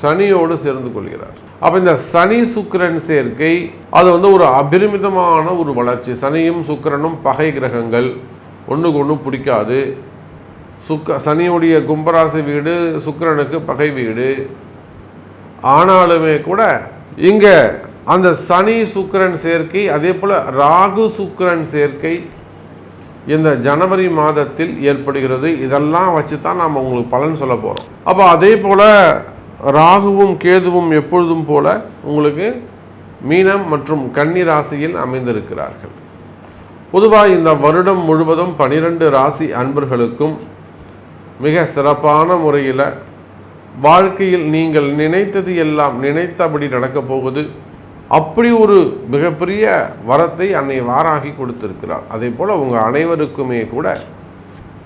சனியோடு சேர்ந்து கொள்கிறார். அப்போ இந்த சனி சுக்கிரன் சேர்க்கை அது வந்து ஒரு அபரிமிதமான ஒரு வளர்ச்சி. சனியும் சுக்கிரனும் பகை கிரகங்கள் ஒன்றுக்கு ஒன்று பிடிக்காது. சுக்க சனியுடைய கும்பராசி வீடு சுக்கிரனுக்கு பகை வீடு. ஆனாலுமே கூட இங்கே அந்த சனி சுக்கிரன் சேர்க்கை அதே போல் ராகு சுக்கிரன் சேர்க்கை இந்த ஜனவரி மாதத்தில் ஏற்படுகிறது. இதெல்லாம் வச்சு தான் நாம் உங்களுக்கு பலன் சொல்ல போகிறோம் அப்போ அதே போல் ராகுவும் கேதுவும் எப்பொழுதும் போல உங்களுக்கு மீனம் மற்றும் கன்னி ராசியில் அமைந்திருக்கிறார்கள். பொதுவாக இந்த வருடம் முழுவதும் பனிரெண்டு ராசி அன்பர்களுக்கும் மிக சிறப்பான முறையில் வாழ்க்கையில் நீங்கள் நினைத்தது எல்லாம் நினைத்தபடி நடக்கப் போகுது. அப்படி ஒரு மிகப்பெரிய வரத்தை அன்னை வாராகி கொடுத்திருக்கிறார் அதே போல் உங்கள் அனைவருக்குமே கூட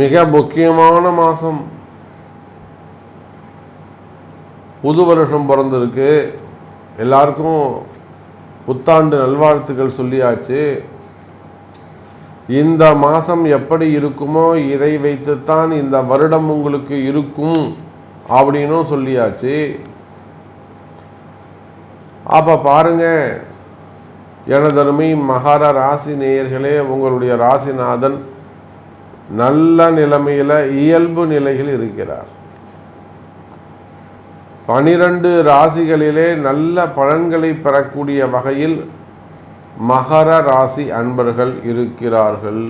மிக முக்கியமான மாதம் புது வருஷம் பிறந்திருக்கு. எல்லாருக்கும் புத்தாண்டு நல்வாழ்த்துக்கள் சொல்லியாச்சு. இந்த மாதம் எப்படி இருக்குமோ இதை வைத்துத்தான் இந்த வருடம் உங்களுக்கு இருக்கும் அப்படின்னும் சொல்லியாச்சு. அப்போ பாருங்க எனதருமை மகார ராசி நேயர்களே உங்களுடைய ராசிநாதன் நல்ல நிலைமையில் இயல்பு நிலையில் இருக்கிறார். பனிரெண்டு ராசிகளிலே நல்ல பலன்களை பெறக்கூடிய வகையில் மகர ராசி அன்பர்கள் இருக்கிறார்கள்.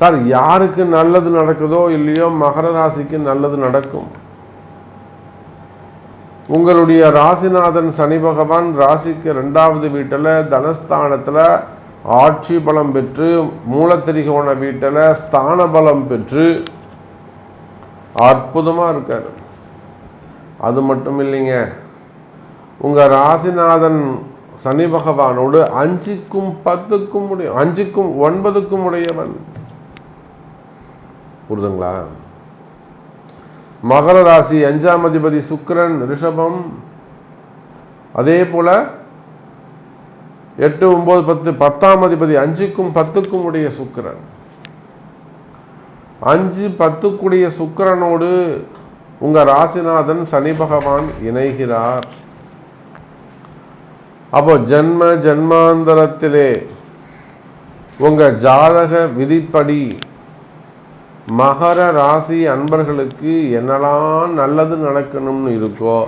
சார் யாருக்கு நல்லது நடக்குதோ இல்லையோ மகர ராசிக்கு நல்லது நடக்கும். உங்களுடைய ராசிநாதன் சனி பகவான் ராசிக்கு ரெண்டாவது வீட்டில் தனஸ்தானத்தில் ஆட்சி பலம் பெற்று மூலத்திரிகோண வீட்டில் ஸ்தான பலம் பெற்று அற்புதமாக இருக்கார். அது மட்டும் இல்லைங்க. உங்கள் ராசிநாதன் சனி பகவானோடு அஞ்சுக்கும் பத்துக்கும் முடியும் அஞ்சுக்கும் ஒன்பதுக்கும் உடையவன். புரிதுங்களா? மகர ராசி அஞ்சாம் அதிபதி சுக்கரன் ரிஷபம். அதே போல எட்டு ஒன்பது பத்து பத்தாம் அதிபதி அஞ்சுக்கும் பத்துக்கும் உடைய சுக்கரன். அஞ்சு பத்துக்குடைய சுக்கிரனோடு உங்க ராசிநாதன் சனி பகவான் இணைகிறார். அப்போ ஜன்ம ஜென்மாந்தரத்திலே உங்க ஜாதக விதிப்படி மகர ராசி அன்பர்களுக்கு என்னெல்லாம் நல்லது நடக்கணும்னு இருக்கோ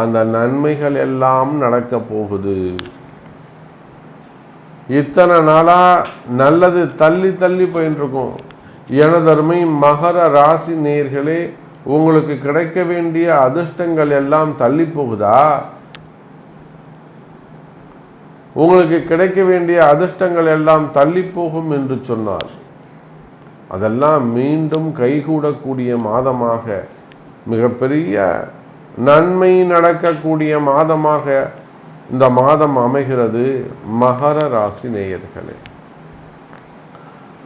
அந்த நன்மைகள் எல்லாம் நடக்க போகுது. இத்தனை நாளா நல்லது தள்ளி தள்ளி போயிட்டு இருக்கும் எனதருமை மகர ராசி நேர்களே உங்களுக்கு கிடைக்க வேண்டிய அதிர்ஷ்டங்கள் எல்லாம் தள்ளி போகுதா? உங்களுக்கு கிடைக்க வேண்டிய அதிர்ஷ்டங்கள் எல்லாம் தள்ளி போகும் என்று சொன்னார். அதெல்லாம் மீண்டும் கைகூடக்கூடிய மாதமாக மிகப்பெரிய நன்மை நடக்கக்கூடிய மாதமாக இந்த மாதம் அமைகிறது மகர ராசி நேயர்களே.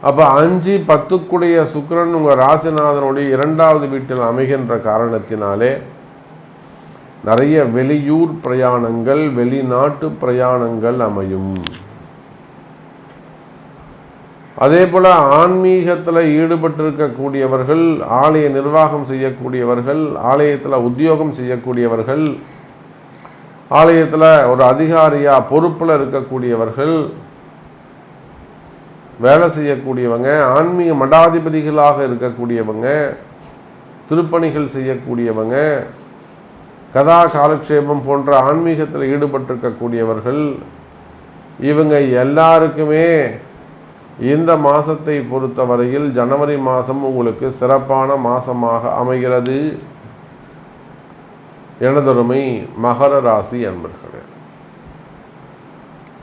அப்போ அஞ்சு பத்துக்குடைய சுக்கிரன் உங்கள் ராசிநாதனுடைய இரண்டாவது வீட்டில் அமைகின்ற காரணத்தினாலே நிறைய வெளியூர் பிரயாணங்கள் வெளிநாட்டு பிரயாணங்கள் அமையும். அதே போல ஆன்மீகத்தில் ஈடுபட்டிருக்கக்கூடியவர்கள் ஆலய நிர்வாகம் செய்யக்கூடியவர்கள் ஆலயத்தில் உத்தியோகம் செய்யக்கூடியவர்கள் ஆலயத்தில் ஒரு அதிகாரியாக பொறுப்பில் இருக்கக்கூடியவர்கள் வேலை செய்யக்கூடியவங்க ஆன்மீக மடாதிபதிகளாக இருக்கக்கூடியவங்க திருப்பணிகள் செய்யக்கூடியவங்க கதா காலக்ஷேபம் போன்ற ஆன்மீகத்தில் ஈடுபட்டிருக்கக்கூடியவர்கள் இவங்க எல்லாருக்குமே இந்த மாதத்தை பொறுத்தவரையில் ஜனவரி மாதம் உங்களுக்கு சிறப்பான மாதமாக அமைகிறது. எனதொருமை மகர ராசி அன்பர்களே.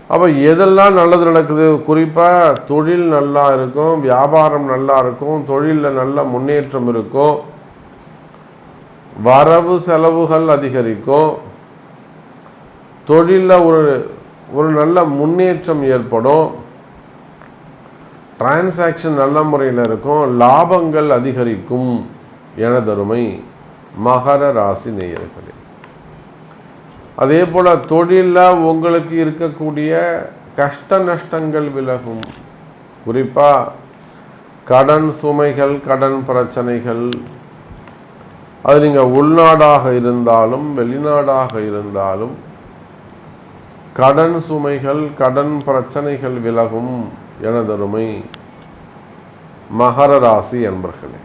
அப்போ எதெல்லாம் நல்லது நடக்குது? குறிப்பாக தொழில் நல்லா இருக்கும் வியாபாரம் நல்லா இருக்கும் தொழிலில் நல்ல முன்னேற்றம் இருக்கும் வரவு செலவுகள் அதிகரிக்கும் தொழிலில் ஒரு ஒரு நல்ல முன்னேற்றம் ஏற்படும் டிரான்சாக்ஷன் நல்ல முறையில் இருக்கும் லாபங்கள் அதிகரிக்கும் எனதருமை மகர ராசி நேயர்களே. அதே போல் தொழிலில் உங்களுக்கு இருக்கக்கூடிய கஷ்ட நஷ்டங்கள் விலகும். குறிப்பாக கடன் சுமைகள் கடன் பிரச்சனைகள். அது நீங்கள் உள்நாடாக இருந்தாலும் வெளிநாடாக இருந்தாலும் கடன் சுமைகள் கடன் பிரச்சனைகள் விலகும் எனதருமை மகர ராசி என்பர்களே.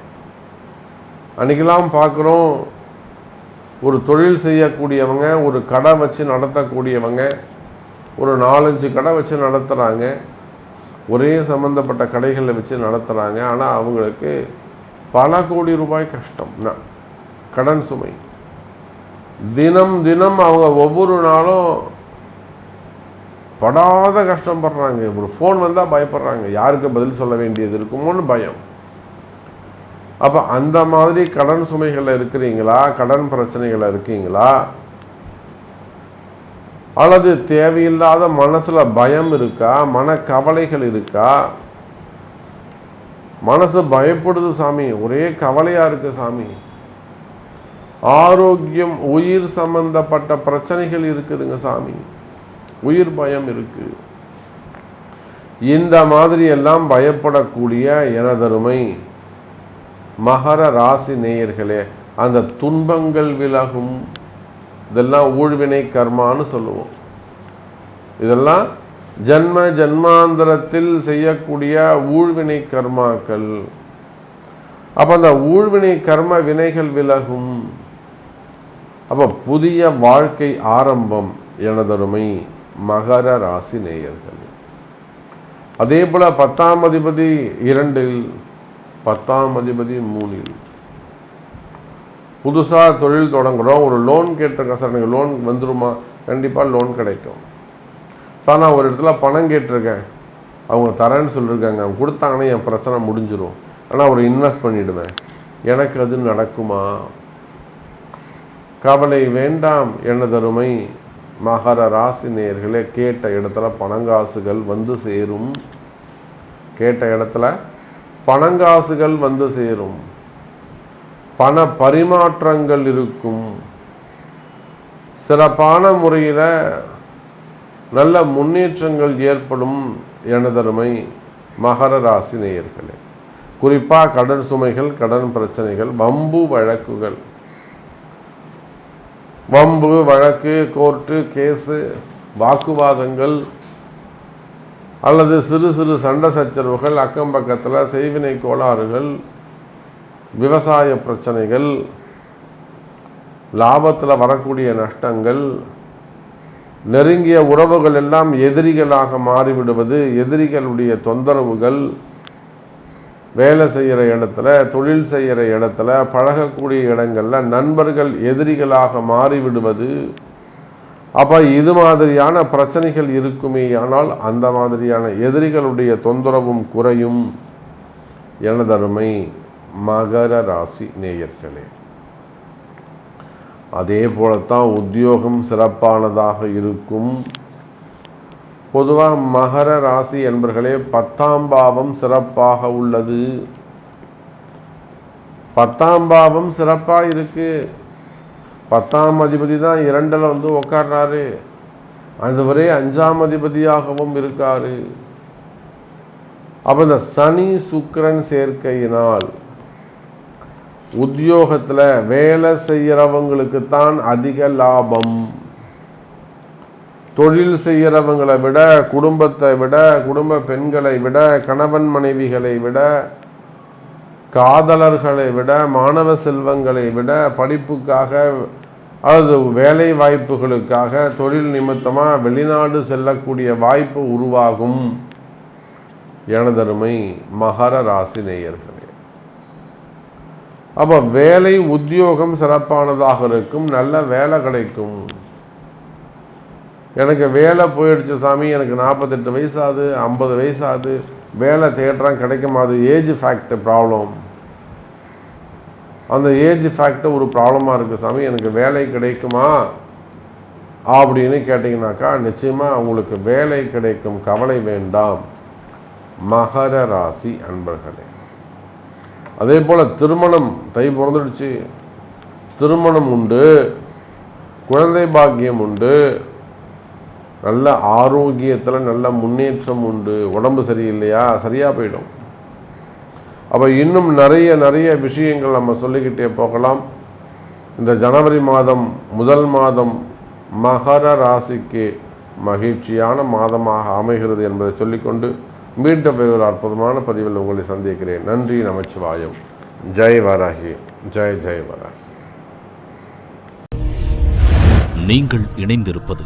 அன்றைக்கெல்லாம் பார்க்குறோம் ஒரு தொழில் செய்யக்கூடியவங்க ஒரு கடை வச்சு நடத்தக்கூடியவங்க ஒரு நாலஞ்சு கடை வச்சு நடத்துகிறாங்க ஒரே சம்மந்தப்பட்ட கடைகளை வச்சு நடத்துகிறாங்க ஆனால் அவங்களுக்கு பல கோடி ரூபாய் கஷ்டம். கடன் சுமை. தினம் தினம் அவங்க ஒவ்வொரு நாளும் படாத கஷ்டப்படுறாங்க ஒரு ஃபோன் வந்தால் பயப்படுறாங்க. யாருக்கு பதில் சொல்ல வேண்டியது இருக்குமோன்னு பயம். அப்போ அந்த மாதிரி கடன் சுமைகளில் இருக்கிறீங்களா? கடன் பிரச்சனைகளில் இருக்கீங்களா? அல்லது தேவையில்லாத மனசுல பயம் இருக்கா? மனக்கவலைகள் இருக்கா? மனசு பயப்படுது சாமி. ஒரே கவலையா இருக்கு சாமி. ஆரோக்கியம் உயிர் சம்பந்தப்பட்ட பிரச்சனைகள் இருக்குதுங்க சாமி. உயிர் பயம் இருக்கு. இந்த மாதிரி எல்லாம் பயப்படக்கூடிய எனதருமை. மகர ராசி நேயர்களே அந்த துன்பங்கள் விலகும். இதெல்லாம் ஊழ்வினை கர்மான்னு சொல்லுவோம். இதெல்லாம் ஜன்ம ஜன்மாந்தரத்தில் செய்யக்கூடிய ஊழ்வினை கர்மாக்கள். அப்போ அந்த ஊழ்வினை கர்ம வினைகள் விலகும். அப்போ புதிய வாழ்க்கை ஆரம்பம் எனதருமை மகர ராசி நேயர்கள். அதே போல பத்தாம் அதிபதி இரண்டில் பத்தாம் அதிபதி மூணில். புதுசாக தொழில் தொடங்குகிறோம் ஒரு லோன் கேட்டிருக்கேன் சார்? எனக்கு லோன் வந்துருமா? கண்டிப்பாக லோன் கிடைக்கும். சார் நான் ஒரு இடத்துல பணம் கேட்டிருக்கேன். அவங்க தரேன்னு சொல்லியிருக்காங்க அவங்க கொடுத்தாங்கன்னா என் பிரச்சனை முடிஞ்சிடும் ஆனால் ஒரு இன்வெஸ்ட் பண்ணிடுவேன். எனக்கு அது நடக்குமா? கவலை வேண்டாம். எனதருமை மகர ராசி நேர்களே கேட்ட இடத்துல பணங்காசுகள் வந்து சேரும். கேட்ட இடத்துல பணங்காசுகள் வந்து சேரும். பண பரிமாற்றங்கள் இருக்கும். சிறப்பான முறையில் நல்ல முன்னேற்றங்கள் ஏற்படும் எனதருமை மகர ராசி நேயர்களே. குறிப்பாக கடன் சுமைகள் கடன் பிரச்சனைகள் வம்பு வழக்குகள். வம்பு வழக்கு கோர்ட்டு கேஸு வாக்குவாதங்கள் அல்லது சிறு சிறு சண்டை சச்சரவுகள் அக்கம் பக்கத்தில் செய்வினை கோளாறுகள் விவசாய பிரச்சனைகள் லாபத்தில் வரக்கூடிய நஷ்டங்கள் நெருங்கிய உறவுகள் எல்லாம் எதிரிகளாக மாறிவிடுவது எதிரிகளுடைய தொந்தரவுகள் வேலை செய்கிற இடத்துல தொழில் செய்கிற இடத்துல பழகக்கூடிய இடங்களில் நண்பர்கள் எதிரிகளாக மாறிவிடுவது அப்போ இது மாதிரியான பிரச்சனைகள் இருக்குமே ஆனால் அந்த மாதிரியான எதிரிகளுடைய தொந்தரவும் குறையும். எனதருமை மகர ராசி நேயர்களே அதே போலத்தான் உத்தியோகம் சிறப்பானதாக இருக்கும். பொதுவாக மகர ராசி என்பர்களே பத்தாம் பாவம் சிறப்பாக உள்ளது. பத்தாம் பாவம் சிறப்பாக இருக்கு. பத்தாம் அதிபதி தான் இரண்டில் வந்து உட்கார்றாரு அதுவரை அஞ்சாம் அதிபதியாகவும் இருக்காரு. அப்போ இந்த சனி சுக்கரன் சேர்க்கையினால் உத்தியோகத்தில் வேலை செய்கிறவங்களுக்கு தான் அதிக லாபம். தொழில் செய்கிறவங்களை விட குடும்பத்தை விட குடும்ப பெண்களை விட கணவன் மனைவிகளை விட காதலர்களை விட மாணவ செல்வங்களை விட படிப்புக்காக அல்லது வேலை வாய்ப்புகளுக்காக தொழில் நிமித்தமாக வெளிநாடு செல்லக்கூடிய வாய்ப்பு உருவாகும். எனதருமை மகர ராசி நேயர்களே. அப்போ வேலை உத்தியோகம் சிறப்பானதாக இருக்கும் நல்ல வேலை கிடைக்கும். எனக்கு வேலை போயிடுச்சு சாமி எனக்கு நாற்பத்தெட்டு வயசாகுது ஐம்பது வயசாகுது வேலை தேடுறான் கிடைக்குமா? அது ஏஜ் ஃபேக்ட் ப்ராப்ளம் அந்த ஏஜ் ஃபேக்ட் ஒரு ப்ராப்ளமாக இருக்குது சாமி. எனக்கு வேலை கிடைக்குமா? அப்படின்னு கேட்டிங்கனாக்கா நிச்சயமாக உங்களுக்கு வேலை கிடைக்கும் கவலை வேண்டாம். மகர ராசி அன்பர்களே. அதே போல் திருமணம் தை பிறந்துடுச்சு. திருமணம் உண்டு. குழந்தை பாக்கியம் உண்டு. நல்ல ஆரோக்கியத்தில் நல்ல முன்னேற்றம் உண்டு. உடம்பு சரியில்லையா? சரியாக போயிடும். அப்போ இன்னும் நிறைய நிறைய விஷயங்கள் நம்ம சொல்லிக்கிட்டே போகலாம். இந்த ஜனவரி மாதம் முதல் மாதம் மகர ராசிக்கு மகிழ்ச்சியான மாதமாக அமைகிறது என்பதை சொல்லிக்கொண்டு மீண்டும் ஒரு அற்புதமான பதிவில் உங்களை சந்திக்கிறேன். நன்றி நமச்சிவாயம். ஜெய் வராகி. ஜெய் ஜெய் வராகி. நீங்கள் இணைந்திருப்பது